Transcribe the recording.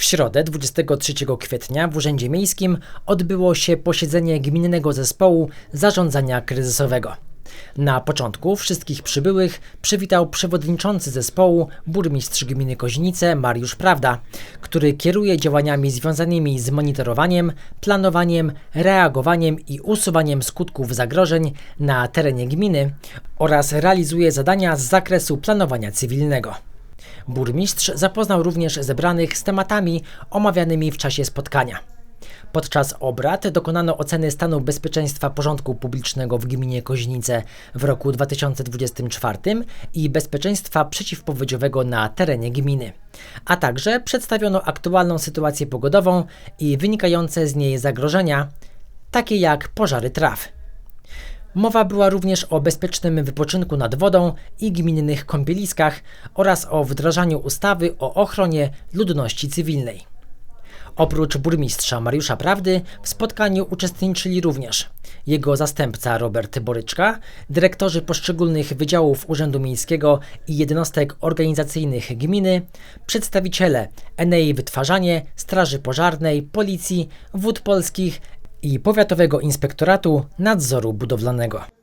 W środę 23 kwietnia w Urzędzie Miejskim odbyło się posiedzenie Gminnego Zespołu Zarządzania Kryzysowego. Na początku wszystkich przybyłych przywitał przewodniczący zespołu burmistrz gminy Koźnice Mariusz Prawda, który kieruje działaniami związanymi z monitorowaniem, planowaniem, reagowaniem i usuwaniem skutków zagrożeń na terenie gminy oraz realizuje zadania z zakresu planowania cywilnego. Burmistrz zapoznał również zebranych z tematami omawianymi w czasie spotkania. Podczas obrad dokonano oceny stanu bezpieczeństwa porządku publicznego w gminie Koźnice w roku 2024 i bezpieczeństwa przeciwpowodziowego na terenie gminy, a także przedstawiono aktualną sytuację pogodową i wynikające z niej zagrożenia, takie jak pożary traw. Mowa była również o bezpiecznym wypoczynku nad wodą i gminnych kąpieliskach oraz o wdrażaniu ustawy o ochronie ludności cywilnej. Oprócz burmistrza Mariusza Prawdy w spotkaniu uczestniczyli również jego zastępca Robert Boryczka, dyrektorzy poszczególnych wydziałów Urzędu Miejskiego i jednostek organizacyjnych gminy, przedstawiciele Enei Wytwarzanie, Straży Pożarnej, Policji, Wód Polskich i Powiatowego Inspektoratu Nadzoru Budowlanego.